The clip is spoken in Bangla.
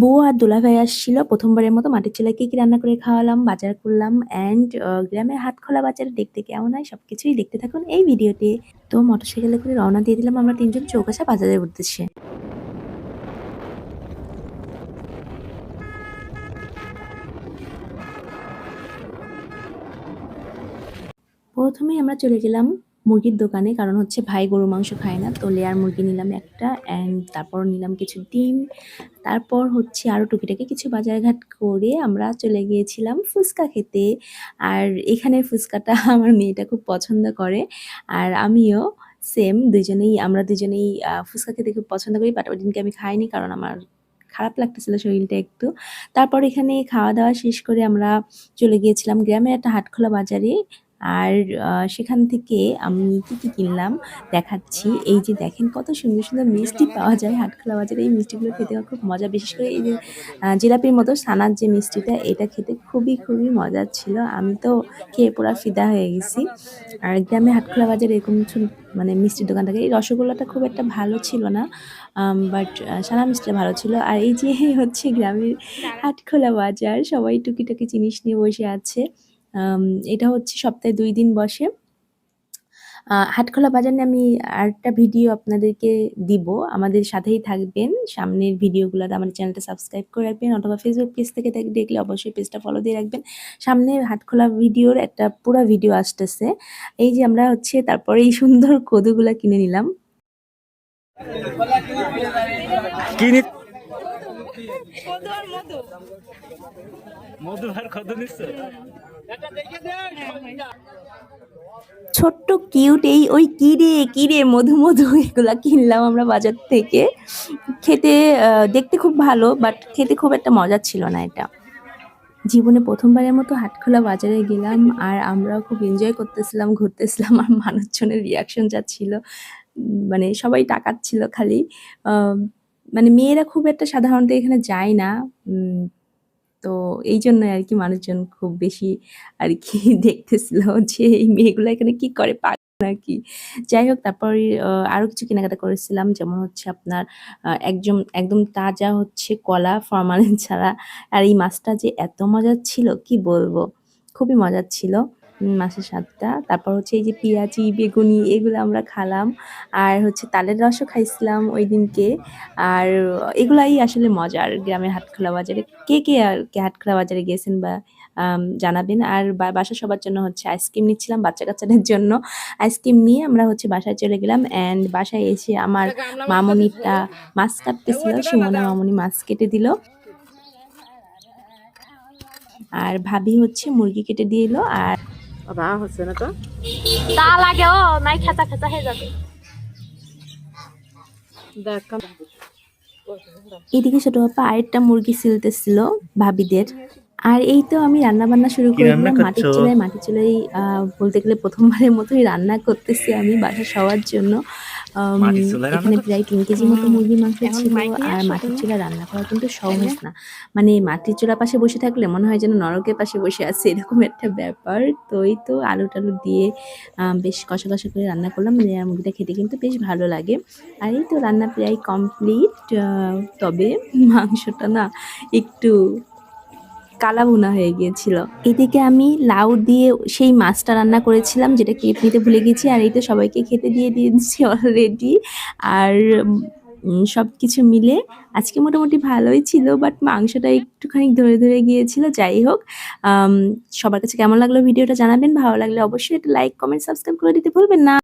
বউ আর দুলাভাই আসছিল। প্রথমবারের মতো মাটির চুলায় কি কি রান্না করে খাওয়ালাম, বাজার করলাম অ্যান্ড গ্রামের হাত খোলা বাজার দেখতে কেমন হয় সব কিছুই দেখতে থাকুন এই ভিডিওতে। তো মোটরসাইকেলে করে রওনা দিয়ে দিলাম, আমরা তিনজন চৌকাশা বাজারের উদ্দেশ্যে। প্রথমেই আমরা চলে গেলাম মুরগির দোকানে, কারণ হচ্ছে ভাই গরু মাংস খায় না। তো লেয়ার মুরগি নিলাম একটা অ্যান্ড তারপর নিলাম কিছু ডিম। তারপর হচ্ছে আরও টুকিটাকি কিছু বাজারঘাট করে আমরা চলে গিয়েছিলাম ফুচকা খেতে। আর এখানের ফুচকাটা আমার মেয়েটা খুব পছন্দ করে। আর আমিও সেম দুজনেই, আমরা দুজনেই ফুচকা খেতে খুব পছন্দ করি বাট ওই দিনকে আমি খাইনি কারণ আমার খারাপ লাগতেছিল শরীরটা একটু। তারপর এখানে খাওয়া দাওয়া শেষ করে আমরা চলে গিয়েছিলাম গ্রামের একটা হাটখোলা বাজারে। আর সেখান থেকে আমি কি কি কিনলাম দেখাচ্ছি। এই যে দেখেন কত সুন্দর সুন্দর মিষ্টি পাওয়া যায় হাটখোলা বাজারে। এই মিষ্টিগুলো খেতে খুব মজা। বিশেষ করে এই যে জিলাপির মতো সানার যে মিষ্টিটা, এটা খেতে খুবই খুবই মজার ছিল। আমি তো খেয়ে পুরা ফিদা হয়ে গেছি। আর গ্রামে হাটখোলা বাজারে এরকম মানে মিষ্টির দোকান থাকে। এই রসগোল্লাটা খুব একটা ভালো ছিল না বাট সানা মিষ্টিটা ভালো ছিল। আর এই যে হচ্ছে গ্রামের হাটখোলা বাজার, সবাই টুকিটাকি জিনিস নিয়ে বসে আছে। এটা হচ্ছে সপ্তাহে দুই দিন বসে। হাটখোলা বাজার নিয়ে আমি আরেকটা ভিডিও আপনাদেরকে দিব। আমাদের সাথেই থাকবেন। সামনের ভিডিওগুলোতে আমাদের চ্যানেলটা সাবস্ক্রাইব করে রাখবেন অথবা ফেসবুক পেজ থেকে দেখ- দেখলে অবশ্যই পেজটা ফলো দিয়ে রাখবেন। সামনে হাটখোলা ভিডিওর একটা পুরো ভিডিও আসতেছে। এই যে আমরা হচ্ছে তারপরে এই সুন্দর কদুগুলা কিনে নিলাম। কিনে মধু আর কত নিচ্ছে? ছোট্ট কিউট এই ওই কিরে কিরে মধু মধু এগুলা কিনলাম আমরা বাজার থেকে। খেতে দেখতে খুব ভালো বাট খেতে খুব একটা মজা ছিল না এটা। জীবনে প্রথমবারের মতো হাটখোলা বাজারে গেলাম আর আমরাও খুব এনজয় করতেছিলাম ঘুরতেছিলাম আর মানুষজনের রিয়াকশন যা ছিল মানে সবাই টাকাচ্ছিল খালি। আহ, মানে মেয়েরা খুব একটা সাধারণত এখানে যায় না। তো এই জন্য আর কি মানুষজন খুব বেশি আর কি দেখতেছিল যে এই মেয়েগুলো এখানে কি করে নাকি? যাই হোক তারপর আহ, আরও কিছু কেনাকাটা করেছিলাম। যেমন হচ্ছে আপনার আহ, একদম তাজা হচ্ছে কলা ফরমালিন ছাড়া। আর এই মাছটা যে এত মজার ছিল কি বলব? খুবই মজার ছিল। মাছের স্বাদটা। তারপর হচ্ছে এই যে পেঁয়াজি, বেগুনি এগুলো আমরা খালাম। আর হচ্ছে তালের রসও খাইছিলাম ওই দিনকে। আর এগুলাই আসলে মজার গ্রামের হাটখোলা বাজারে। কে কে আর কে হাটখোলা বাজারে গেছেন বা জানাবেন? আর বাসা সবার জন্য হচ্ছে আইসক্রিম নিচ্ছিলাম বাচ্চা কাচ্চাদের জন্য। আইসক্রিম নিয়ে আমরা হচ্ছে বাসায় চলে গেলাম অ্যান্ড বাসায় এসে আমার মামনিটা মাছ কাটতেছিল। সুমনা মামনি মাছ কেটে দিল। আর ভাবি হচ্ছে মুরগি কেটে দিয়ে এলো। আর বাবা হচ্ছে না তো? তা লাগে ও নাই খেচা খেচা হয়ে যাবে। দেখ এদিকে ছোট বাপা আরেকটা মুরগি সিলতেছিল ভাবিদের। আর এই তো আমি রান্না বান্না শুরু কি করে দিলাম মাটির? চুলায় মাটির চুলাই আহ, বলতে গেলে প্রথমবারের মতোই রান্না করতেছি আমি বাসা সবার জন্য। এখানে প্রায় তিন কেজি মতো মুরগি মাংস ছিল আর মাটির। চুলা রান্না করা কিন্তু সহজ না। মানে মাটির চুলা পাশে বসে থাকলে মনে হয় যেন নরকের পাশে বসে আছে এরকম একটা ব্যাপার। তো এই তো আলু টালু দিয়ে আহ, বেশ কষা কষা করে রান্না করলাম লেয়ার মুরগিটা খেতে কিন্তু বেশ ভালো লাগে। আর এই তো রান্না প্রায় কমপ্লিট তবে মাংসটা না একটু কালাভুনা হয়ে গিয়েছিল। এদিকে আমি লাউ দিয়ে সেই মাছটা রান্না করেছিলাম, যেটা কেটে নিতে ভুলে গেছি, আর এই তো সবাইকে খেতে দিয়ে দিয়েছি অলরেডি আর সব কিছু মিলে আজকে মোটামুটি ভালোই ছিল বাট মাংসটা একটুখানি ধরে ধরে গিয়েছিল। যাই হোক সবার কাছে কেমন লাগল ভিডিওটা জানাবেন, ভালো লাগলে অবশ্যই একটা লাইক কমেন্ট সাবস্ক্রাইব করে দিতে ভুলবেন না।